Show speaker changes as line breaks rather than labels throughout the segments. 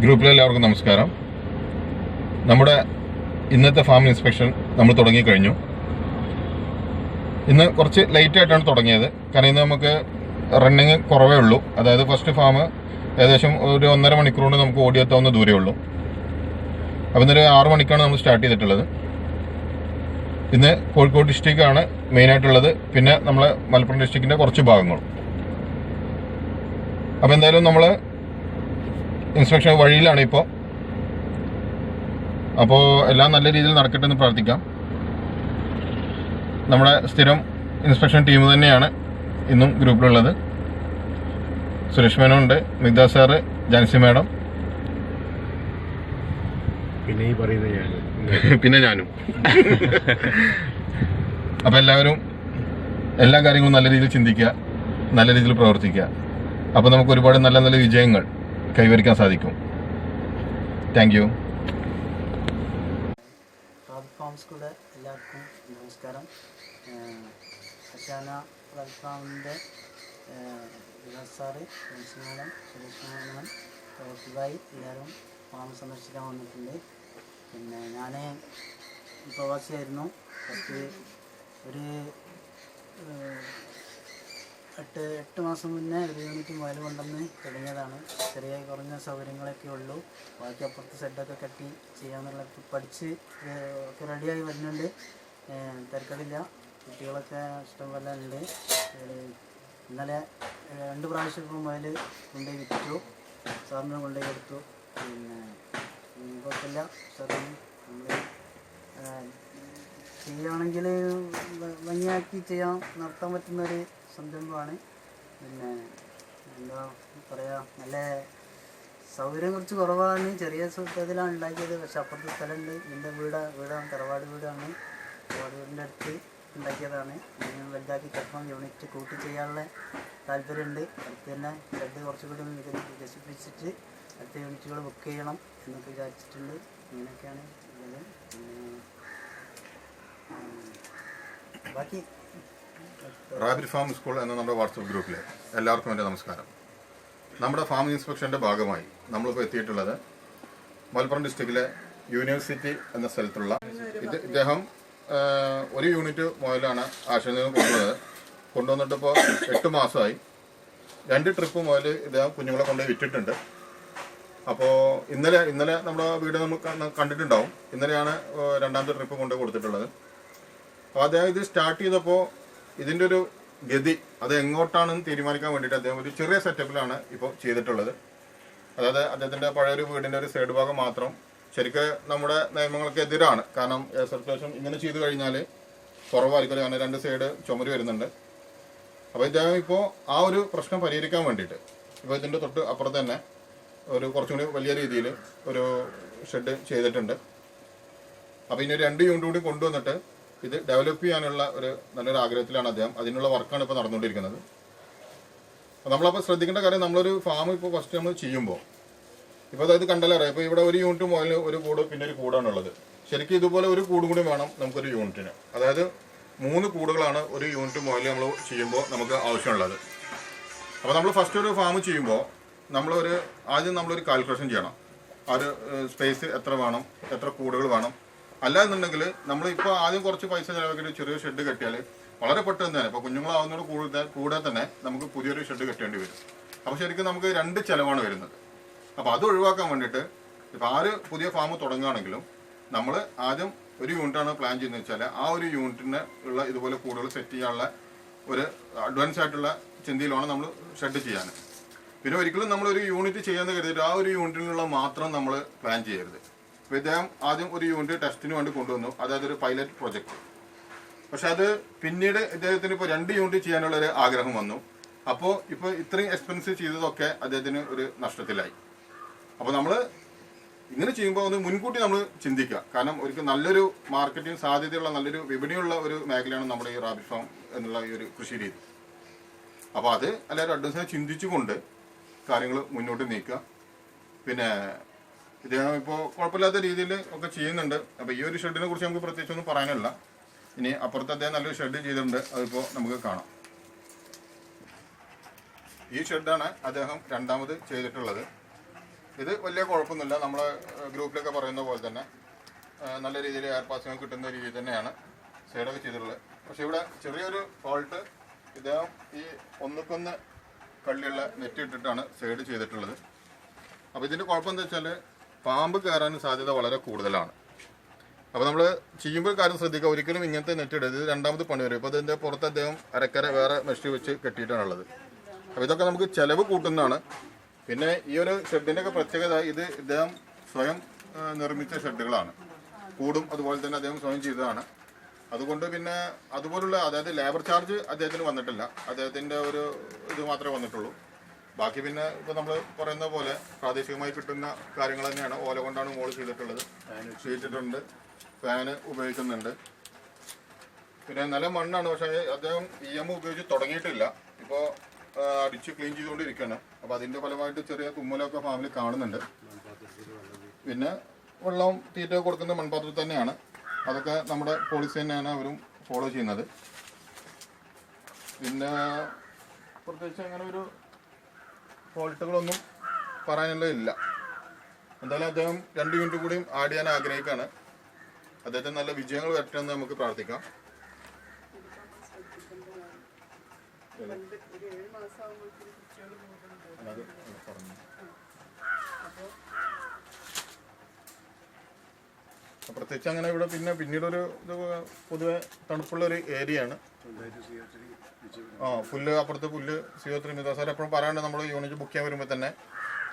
ഗ്രൂപ്പിലെ എല്ലാവർക്കും നമസ്കാരം. നമ്മുടെ ഇന്നത്തെ ഫാം ഇൻസ്പെക്ഷൻ നമ്മൾ തുടങ്ങിക്കഴിഞ്ഞു. ഇന്ന് കുറച്ച് ലേറ്റ് ആയിട്ടാണ് തുടങ്ങിയത്. കാരണം ഇന്ന് നമുക്ക് റണ്ണിങ് കുറവേ ഉള്ളൂ. അതായത് ഫസ്റ്റ് ഫാം ഏകദേശം ഒരു ഒന്നര മണിക്കൂർ കൊണ്ട് നമുക്ക് ഓടിയെത്താവുന്ന ദൂരേ ഉള്ളൂ. അപ്പം ഇന്നൊരു ആറ് മണിക്കാണ് നമ്മൾ സ്റ്റാർട്ട് ചെയ്തിട്ടുള്ളത്. ഇന്ന് കോഴിക്കോട് ഡിസ്ട്രിക്റ്റാണ് മെയിനായിട്ടുള്ളത് പിന്നെ നമ്മൾ മലപ്പുറം ഡിസ്ട്രിക്റ്റിന്റെ കുറച്ച് ഭാഗങ്ങളും. അപ്പോൾ എന്തായാലും നമ്മൾ ഇൻസ്പെക്ഷൻ വഴിയിലാണ് ഇപ്പോൾ അപ്പോൾ എല്ലാം നല്ല രീതിയിൽ നടക്കട്ടെ എന്ന് പ്രാർത്ഥിക്കാം. നമ്മുടെ സ്ഥിരം ഇൻസ്പെക്ഷൻ ടീം തന്നെയാണ് ഇന്നും ഗ്രൂപ്പിലുള്ളത്. സുരേഷ് മേനോണ്ട് മിഗ്ദ സാറ് ജാൻസി മാഡം.
പിന്നെ ഈ പറയുന്നത് ഞാൻ.
പിന്നെ ഞാനും. അപ്പം എല്ലാവരും എല്ലാ കാര്യങ്ങളും നല്ല രീതിയിൽ ചിന്തിക്കുക നല്ല രീതിയിൽ പ്രവർത്തിക്കുക. അപ്പോൾ നമുക്ക് ഒരുപാട് നല്ല നല്ല വിജയങ്ങൾ കൈവരിക്കാൻ സാധിക്കും. താങ്ക് യു
റാബിറ്റ് ഫാം എല്ലാവർക്കും നമസ്കാരം. ഫാം സന്ദർശിക്കാൻ വന്നിട്ടുണ്ട്. പിന്നെ ഞാൻ പ്രവാസിയായിരുന്നു. ഫസ്റ്റ് ഒരു എട്ട് എട്ട് മാസം മുന്നേ ഒരു യൂണിറ്റ് മുതൽ കൊണ്ടുവന്ന് തുടങ്ങിയതാണ്. ചെറിയ കുറഞ്ഞ സൗകര്യങ്ങളൊക്കെ ഉള്ളൂ. ബാക്കി അപ്പുറത്ത് സെഡൊക്കെ കെട്ടി ചെയ്യാമെന്നുള്ള പഠിച്ച് ഒക്കെ റെഡിയായി വരുന്നുണ്ട്. തിരക്കടില്ല. കുട്ടികളൊക്കെ ഇഷ്ടംപോലെ ഉണ്ട്. ഇന്നലെ രണ്ട് പ്രാവശ്യം ഇപ്പോൾ മുതൽ കൊണ്ടുപോയി വിറ്റു. സാറിന് കൊണ്ടുപോയി എടുത്തു പിന്നെ കുഴപ്പമില്ല. സാറിന് നമ്മൾ ചെയ്യുകയാണെങ്കിൽ ഭംഗിയാക്കി ചെയ്യാൻ നടത്താൻ പറ്റുന്ന ഒരു സംരംഭമാണ് പിന്നെ എന്താ പറയുക നല്ല സൗകര്യം കുറച്ച് കുറവാണ്. ചെറിയ ഇതിലാണ് ഉണ്ടാക്കിയത്. പക്ഷെ അപ്പുറത്ത് സ്ഥലമുണ്ട്. എന്റെ വീട് വീടാണ് തറവാട് വീടാണ്. തറവാട് വീടിന്റെ അടുത്ത് ഉണ്ടാക്കിയതാണ്. ഞാൻ വലുതാക്കി ചിലപ്പം യൂണിറ്റ് കൂട്ടി ചെയ്യാനുള്ള താല്പര്യമുണ്ട്. അടുത്ത് തന്നെ ഷെഡ് കുറച്ചുകൂടി വികസിപ്പിച്ചിട്ട് അടുത്ത യൂണിറ്റുകൾ ബുക്ക് ചെയ്യണം എന്നൊക്കെ വിചാരിച്ചിട്ടുണ്ട്. ഇങ്ങനെയൊക്കെയാണ് ഉള്ളത്. ബാക്കി
റാബിറ്റ് ഫാം സ്കൂൾ എന്ന നമ്മുടെ വാട്സപ്പ് ഗ്രൂപ്പിലെ എല്ലാവർക്കും എന്റെ നമസ്കാരം. നമ്മുടെ ഫാം ഇൻസ്പെക്ഷന്റെ ഭാഗമായി നമ്മളിപ്പോൾ എത്തിയിട്ടുള്ളത് മലപ്പുറം ഡിസ്ട്രിക്റ്റിലെ യൂണിവേഴ്സിറ്റി എന്ന സ്ഥലത്തുള്ള ഇദ്ദേഹം ഒരു യൂണിറ്റ് മുതലാണ് ആശയം കൊണ്ടുവന്നത്. കൊണ്ടുവന്നിട്ടിപ്പോൾ എട്ട് മാസമായി. രണ്ട് ട്രിപ്പ് മുതൽ ഇദ്ദേഹം കുഞ്ഞുങ്ങളെ കൊണ്ടുപോയി വിറ്റിട്ടുണ്ട്. അപ്പോൾ ഇന്നലെ ഇന്നലെ നമ്മുടെ വീട് നമ്മൾ കണ്ടിട്ടുണ്ടാവും. ഇന്നലെയാണ് രണ്ടാമത്തെ ട്രിപ്പ് കൊണ്ട് കൊടുത്തിട്ടുള്ളത്. അപ്പോൾ അദ്ദേഹം ഇത് സ്റ്റാർട്ട് ചെയ്തപ്പോൾ ഇതിന്റെ ഒരു ഗതി അത് എങ്ങോട്ടാണെന്ന് തീരുമാനിക്കാൻ വേണ്ടിയിട്ട് അദ്ദേഹം ഒരു ചെറിയ സെറ്റപ്പിലാണ് ഇപ്പോൾ ചെയ്തിട്ടുള്ളത്. അതായത് അദ്ദേഹത്തിന്റെ പഴയൊരു വീടിന്റെ ഒരു സൈഡ് ഭാഗം മാത്രം ശരിക്ക് നമ്മുടെ നിയമങ്ങൾക്ക് എതിരാണ്. കാരണം സർക്കുലേഷൻ ഇങ്ങനെ ചെയ്തു കഴിഞ്ഞാൽ കുറവായിരിക്കും. കാരണം രണ്ട് സൈഡ് ചുമര് വരുന്നുണ്ട്. അപ്പോൾ ഇദ്ദേഹം ഇപ്പോൾ ആ ഒരു പ്രശ്നം പരിഹരിക്കാൻ വേണ്ടിയിട്ട് ഇപ്പോൾ ഇതിന്റെ തൊട്ട് അപ്പുറത്ത് തന്നെ ഒരു കുറച്ചും കൂടി വലിയ രീതിയിൽ ഒരു ഷെഡ് ചെയ്തിട്ടുണ്ട്. അപ്പോൾ ഇനി രണ്ട് യൂണിറ്റ് കൂടി കൊണ്ടുവന്നിട്ട് ഇത് ഡെവലപ്പ് ചെയ്യാനുള്ള ഒരു നല്ലൊരു ആഗ്രഹത്തിലാണ് അദ്ദേഹം. അതിനുള്ള വർക്കാണ് ഇപ്പോൾ നടന്നുകൊണ്ടിരിക്കുന്നത്. അപ്പോൾ നമ്മളപ്പോൾ ശ്രദ്ധിക്കേണ്ട കാര്യം നമ്മളൊരു ഫാം ഇപ്പോൾ ഫസ്റ്റ് നമ്മൾ ചെയ്യുമ്പോൾ ഇപ്പോൾ അതായത് കണ്ടല്ലറിയാം ഇപ്പോൾ ഇവിടെ ഒരു യൂണിറ്റ് മുതൽ ഒരു കൂട് പിന്നെ ഒരു കൂടാണുള്ളത് ശരിക്കും ഇതുപോലെ ഒരു കൂടും കൂടി വേണം നമുക്കൊരു യൂണിറ്റിന് അതായത് മൂന്ന് കൂടുകളാണ് ഒരു യൂണിറ്റ് മുതൽ നമ്മൾ ചെയ്യുമ്പോൾ നമുക്ക് ആവശ്യമുള്ളത്. അപ്പോൾ നമ്മൾ ഫസ്റ്റ് ഒരു ഫാം ചെയ്യുമ്പോൾ നമ്മളൊരു ആദ്യം നമ്മളൊരു കാൽക്കുലേഷൻ ചെയ്യണം. ആ ഒരു സ്പേസ് എത്ര വേണം എത്ര കൂടുകൾ വേണം അല്ലാന്നുണ്ടെങ്കിൽ നമ്മൾ ഇപ്പോൾ ആദ്യം കുറച്ച് പൈസ ചിലവാക്കിയിട്ട് ചെറിയ ഷെഡ് കെട്ടിയാൽ വളരെ പെട്ടെന്ന് തന്നെ ഇപ്പോൾ കുഞ്ഞുങ്ങളാവുന്നതോട് കൂടുതൽ കൂടെ തന്നെ നമുക്ക് പുതിയൊരു ഷെഡ് കെട്ടേണ്ടി വരും. അപ്പോൾ ശരിക്കും നമുക്ക് രണ്ട് ചിലവാണ് വരുന്നത്. അപ്പോൾ അത് ഒഴിവാക്കാൻ വേണ്ടിയിട്ട് ഇപ്പോൾ ആര് പുതിയ ഫാം തുടങ്ങുകയാണെങ്കിലും നമ്മൾ ആദ്യം ഒരു യൂണിറ്റാണ് പ്ലാൻ ചെയ്യുന്നത് വെച്ചാൽ ആ ഒരു യൂണിറ്റിന് ഉള്ള ഇതുപോലെ കൂടുതൽ സെറ്റ് ചെയ്യാനുള്ള ഒരു അഡ്വാൻസ് ആയിട്ടുള്ള ചിന്തയിലാണ് നമ്മൾ ഷെഡ് ചെയ്യാൻ പിന്നെ ഒരിക്കലും നമ്മൾ ഒരു യൂണിറ്റ് ചെയ്യാന്ന് കരുതിയിട്ട് ആ ഒരു യൂണിറ്റിനുള്ള മാത്രം നമ്മൾ പ്ലാൻ ചെയ്യരുത്. ഇപ്പോൾ ഇദ്ദേഹം ആദ്യം ഒരു യൂണിറ്റ് ടെസ്റ്റിന് വേണ്ടി കൊണ്ടുവന്നു. അതായത് ഒരു പൈലറ്റ് പ്രൊജക്ട് പക്ഷെ അത് പിന്നീട് ഇദ്ദേഹത്തിന് ഇപ്പോൾ രണ്ട് യൂണിറ്റ് ചെയ്യാനുള്ള ഒരു ആഗ്രഹം വന്നു. അപ്പോൾ ഇപ്പോൾ ഇത്രയും എക്സ്പെൻസ് ചെയ്തതൊക്കെ അദ്ദേഹത്തിന് ഒരു നഷ്ടത്തിലായി. അപ്പോൾ നമ്മൾ ഇങ്ങനെ ചെയ്യുമ്പോൾ ഒന്ന് മുൻകൂട്ടി നമ്മൾ ചിന്തിക്കുക. കാരണം ഒരു നല്ലൊരു മാർക്കറ്റിംഗ് സാധ്യതയുള്ള നല്ലൊരു വിപണിയുള്ള ഒരു മേഖലയാണ് നമ്മുടെ ഈ റാബിറ്റ് ഫാം എന്നുള്ള ഈ ഒരു കൃഷി രീതി. അപ്പോൾ അത് എല്ലാവരും അഡ്വാൻസിനെ ചിന്തിച്ചുകൊണ്ട് കാര്യങ്ങൾ മുന്നോട്ട് നീക്കുക. പിന്നെ ഇദ്ദേഹം ഇപ്പോൾ കുഴപ്പമില്ലാത്ത രീതിയിൽ ഒക്കെ ചെയ്യുന്നുണ്ട്. അപ്പോൾ ഈ ഒരു ഷെഡിനെ കുറിച്ച് നമുക്ക് പ്രത്യേകിച്ച് ഒന്നും പറയാനില്ല. ഇനി അപ്പുറത്ത് അദ്ദേഹം നല്ലൊരു ഷെഡ് ചെയ്തിട്ടുണ്ട്. അതിപ്പോൾ നമുക്ക് കാണാം. ഈ ഷെഡാണ് അദ്ദേഹം രണ്ടാമത് ചെയ്തിട്ടുള്ളത്. ഇത് വലിയ കുഴപ്പമൊന്നുമില്ല. നമ്മൾ ഗ്രൂപ്പിലൊക്കെ പറയുന്ന പോലെ തന്നെ നല്ല രീതിയിൽ എയർ പാസിംഗ് കിട്ടുന്ന രീതിയിൽ തന്നെയാണ് സൈഡൊക്കെ ചെയ്തിട്ടുള്ളത്. പക്ഷെ ഇവിടെ ചെറിയൊരു ഫോൾട്ട് ഇദ്ദേഹം ഈ ഒന്നുക്കൊന്ന് കള്ളിയുള്ള നെറ്റ് ഇട്ടിട്ടാണ് സൈഡ് ചെയ്തിട്ടുള്ളത്. അപ്പോൾ ഇതിന്റെ കുഴപ്പം എന്താ വെച്ചാൽ പാമ്പ് കയറാൻ സാധ്യത വളരെ കൂടുതലാണ്. അപ്പോൾ നമ്മൾ ചെയ്യുമ്പോൾ കാര്യം ശ്രദ്ധിക്കുക. ഒരിക്കലും ഇങ്ങനത്തെ നെറ്റ് ഇടരുത്. രണ്ടാമത് പണി വരും. ഇപ്പോൾ അതിന്റെ പുറത്ത് അദ്ദേഹം അരക്കര വേറെ മെഷീൻ വെച്ച് കെട്ടിയിട്ടാണുള്ളത് അപ്പോൾ ഇതൊക്കെ നമുക്ക് ചിലവ് കൂട്ടുന്നതാണ്. പിന്നെ ഈ ഒരു ഷെഡിന്റെ ഒക്കെ പ്രത്യേകത ഇത് ഇദ്ദേഹം സ്വയം നിർമ്മിച്ച ഷെഡുകളാണ്. കൂടും അതുപോലെ തന്നെ അദ്ദേഹം സ്വയം ചെയ്തതാണ്. അതുകൊണ്ട് പിന്നെ അതുപോലുള്ള അതായത് ലേബർ ചാർജ് അദ്ദേഹത്തിന് വന്നിട്ടില്ല. അദ്ദേഹത്തിന്റെ ഒരു ഇത് മാത്രമേ വന്നിട്ടുള്ളൂ. ബാക്കി പിന്നെ ഇപ്പോൾ നമ്മൾ പറയുന്ന പോലെ പ്രാദേശികമായി കിട്ടുന്ന കാര്യങ്ങൾ തന്നെയാണ് ഓല കൊണ്ടാണ് മോൾ ചെയ്തിട്ടുള്ളത്. ചെയ്തിട്ടുണ്ട്. ഫാന് ഉപയോഗിക്കുന്നുണ്ട്. പിന്നെ നല്ല മണ്ണാണ്. പക്ഷേ അദ്ദേഹം ഇ എം ഉപയോഗിച്ച് തുടങ്ങിയിട്ടില്ല. ഇപ്പോൾ അടിച്ച് ക്ലീൻ ചെയ്തുകൊണ്ടിരിക്കുകയാണ്. അപ്പോൾ അതിന്റെ ഫലമായിട്ട് ചെറിയ തുമ്മലൊക്കെ ഫാമിലി കാണുന്നുണ്ട്. പിന്നെ വെള്ളം തീറ്റ കൊടുക്കുന്ന മൺപാത്രത്തിൽ തന്നെയാണ്. അതൊക്കെ നമ്മുടെ പോളിസി തന്നെയാണ് അവരും ഫോളോ ചെയ്യുന്നത്. പിന്നെ പ്രത്യേകിച്ച് അങ്ങനെ ഒരു ഫോൾട്ടുകളൊന്നും പറയാനുള്ള ഇല്ല എന്തായാലും അദ്ദേഹം രണ്ട് യൂണിറ്റ് കൂടിയും ആഡ് ചെയ്യാൻ ആഗ്രഹിക്കുകയാണ് അദ്ദേഹത്തിന് നല്ല വിജയങ്ങൾ വരട്ടെ എന്ന് നമുക്ക് പ്രാർത്ഥിക്കാം. പറഞ്ഞു. പ്രത്യേകിച്ച് അങ്ങനെ ഇവിടെ പിന്നെ പിന്നീടൊരു ഇത് പൊതുവെ തണുപ്പുള്ള ഒരു ഏരിയയാണ്. ആ പുല്ല് അപ്പുറത്ത് പുല്ല് സിയോ ത്രീ മിതാസാർ എപ്പോഴും പറയാണ്ട് നമ്മൾ യൂണിറ്റ് ബുക്ക് ചെയ്യാൻ വരുമ്പോൾ തന്നെ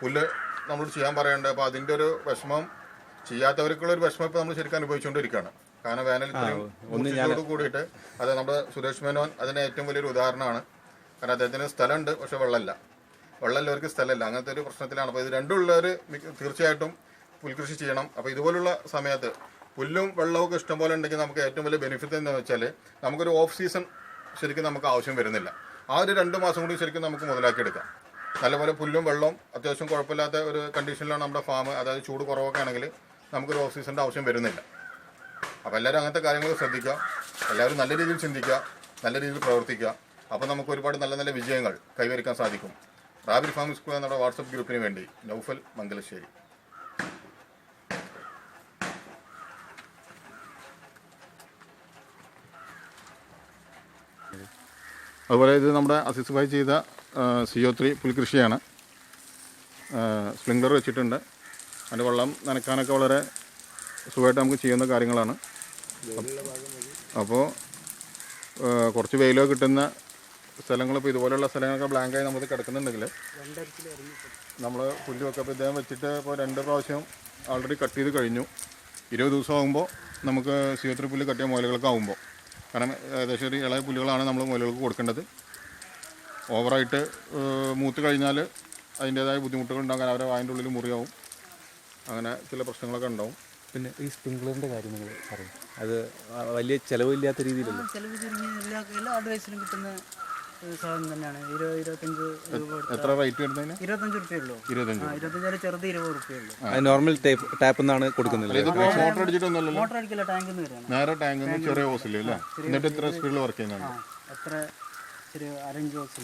പുല്ല് നമ്മൾ ചെയ്യാൻ പറയാണ്ട് അപ്പോൾ അതിന്റെ ഒരു വിഷമം ചെയ്യാത്തവർക്കുള്ള ഒരു വിഷമം ഇപ്പോൾ നമ്മൾ ശരിക്കും അനുഭവിച്ചുകൊണ്ടിരിക്കുകയാണ് കാരണം വേനൽ കൂടിയിട്ട് അത് നമ്മുടെ സുരേഷ് മേനോൻ അതിന് ഏറ്റവും വലിയൊരു ഉദാഹരണമാണ്. കാരണം അദ്ദേഹത്തിന് സ്ഥലമുണ്ട് പക്ഷെ വെള്ളമില്ല. വെള്ളമില്ലവർക്ക് സ്ഥലമില്ല. അങ്ങനത്തെ ഒരു പ്രശ്നത്തിലാണ്. അപ്പോൾ ഇത് രണ്ടുള്ളവർ തീർച്ചയായിട്ടും പുൽകൃഷി ചെയ്യണം. അപ്പോൾ ഇതുപോലുള്ള സമയത്ത് പുല്ലും വെള്ളവും ഒക്കെ ഇഷ്ടംപോലെ ഉണ്ടെങ്കിൽ നമുക്ക് ഏറ്റവും വലിയ ബെനിഫിറ്റ് എന്താണെന്ന് വെച്ചാൽ നമുക്കൊരു ഓഫ് സീസൺ ശരിക്കും നമുക്ക് ആവശ്യം വരുന്നില്ല. ആ ഒരു രണ്ട് മാസം കൂടി ശരിക്കും നമുക്ക് മുതലാക്കിയെടുക്കാം. നല്ലപോലെ പുല്ലും വെള്ളവും അത്യാവശ്യം കുഴപ്പമില്ലാത്ത ഒരു കണ്ടീഷനിലാണ് നമ്മുടെ ഫാം അതായത് ചൂട് കുറവൊക്കെ ആണെങ്കിൽ നമുക്കൊരു ഓഫ് സീസണിന്റെ ആവശ്യം വരുന്നില്ല. അപ്പോൾ എല്ലാവരും അങ്ങനത്തെ കാര്യങ്ങൾ ശ്രദ്ധിക്കുക. എല്ലാവരും നല്ല രീതിയിൽ ചിന്തിക്കുക. നല്ല രീതിയിൽ പ്രവർത്തിക്കുക. അപ്പോൾ നമുക്ക് ഒരുപാട് നല്ല നല്ല വിജയങ്ങൾ കൈവരിക്കാൻ സാധിക്കും. റാബിർ ഫാം സ്കൂൾ നമ്മുടെ വാട്സപ്പ് ഗ്രൂപ്പിന് വേണ്ടി നൗഫൽ മംഗലശ്ശേരി. അതുപോലെ ഇത് നമ്മുടെ അസിസ് ചെയ്ത ചെയ്ത ഒ ത്രീ പുൽകൃഷിയാണ്. സ്പ്രിംഗ്ലർ വെച്ചിട്ടുണ്ട്. അതിന്റെ വെള്ളം നനയ്ക്കാനൊക്കെ വളരെ സുഖമായിട്ട് നമുക്ക് ചെയ്യുന്ന കാര്യങ്ങളാണ്. അപ്പോൾ കുറച്ച് വെയിലോ കിട്ടുന്ന സ്ഥലങ്ങൾ ഇപ്പോൾ ഇതുപോലെയുള്ള സ്ഥലങ്ങളൊക്കെ ബ്ലാങ്കായി നമ്മൾ കിടക്കുന്നുണ്ടെങ്കിൽ നമ്മൾ പുല്ല് ഇപ്പോൾ ഇദ്ദേഹം വെച്ചിട്ട് ഇപ്പോൾ രണ്ട് പ്രാവശ്യം ആൾറെഡി കട്ട് ചെയ്ത് കഴിഞ്ഞു. ഇരുപത് ദിവസം ആകുമ്പോൾ നമുക്ക് സിയോത്രി പുല്ല് കട്ടിയ ആകുമ്പോൾ കാരണം ഏകദേശം ഒരു ഇളയ പുല്ലുകളാണ് നമ്മൾ മുയലുകൾക്ക് കൊടുക്കേണ്ടത്. ഓവറായിട്ട് മൂത്ത് കഴിഞ്ഞാൽ അതിന്റേതായ ബുദ്ധിമുട്ടുകൾ ഉണ്ടാകാൻ അവരെ വായന്റെ ഉള്ളിൽ മുറിയാവും. അങ്ങനെ ചില പ്രശ്നങ്ങളൊക്കെ ഉണ്ടാവും.
പിന്നെ ഈ സ്പ്രിംഗ്ലറിന്റെ കാര്യം നിങ്ങൾ പറയും. അത് വലിയ ചിലവില്ലാത്ത രീതിയിലല്ലേ?
ചിലവ് എല്ലാ അഡ്വൈസിനും കിട്ടുന്ന സാധനം തന്നെയാണ്. ഇരുപത് ഇരുപത്തഞ്ച് രൂപ
എത്ര റേറ്റ് വരുന്നതിന്?
ഇരുപത്തഞ്ച് റുപ്യ ഉള്ളൂ.
ഇരുപത്തഞ്ച്
ആ ഇരുപത്തഞ്ചാൽ ചെറുത് ഇരുപത് റുപ്യ ഉള്ളൂ.
നോർമൽ ടേപ്പ് ടാപ്പ് നിന്നാണ്
കൊടുക്കുന്നത് മോട്ടർ അടിച്ചിട്ടൊന്നുമല്ലോ
മോട്ടർ അടിക്കില്ല ടാങ്കിൽ നിന്ന് വരികയാണ്.
നേരെ ടാങ്കിൽ നിന്ന് ചെറിയ ഹോസിൽ അല്ലേ? എന്നിട്ട് ഇത്ര സ്പീഡിൽ വർക്ക് ചെയ്യുന്നുണ്ട്.
ആ എത്ര ചെറിയ അരഞ്ച് ബോക്സ്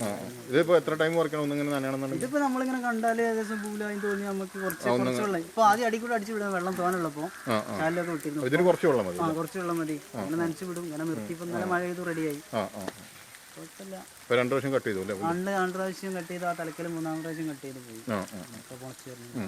ഇതിപ്പോൾ എത്ര ടൈം വർക്ക് ചെയ്യണം ഒന്നിങ്ങനെ നനയണമെന്നുണ്ടെങ്കിൽ?
ഇതിപ്പോ നമ്മളിങ്ങനെ കണ്ടാൽ ഏകദേശം പൂലായി തോന്നി നമുക്ക് കുറച്ച് കുറച്ച് വെള്ളം. ഇപ്പൊ ആദ്യം അടിക്കൂടെ അടിച്ചു വിടാൻ വെള്ളം തോനുള്ളപ്പോ കാലിലൊക്കെ വിട്ടിരുന്നു
ഇതിന് കുറച്ച് വെള്ളം മതി
കുറച്ച് വെള്ളം മതി. അങ്ങനെ നനച്ചു വിടും. ഇങ്ങനെ നിർത്തിയപ്പോ നല്ല മഴ ചെയ്ത് റെഡിയായി
ആ ആ.
കുഴപ്പമില്ല.
രണ്ട് പ്രാവശ്യം കട്ട് ചെയ്തു അല്ലേ?
രണ്ട് രണ്ട് പ്രാവശ്യം കട്ട് ചെയ്തു ആ തലക്കൽ മൂന്നാം പ്രാവശ്യം കട്ട് ചെയ്ത് പോയി. ഒക്കെ പൊളച്ച് വരുന്നു.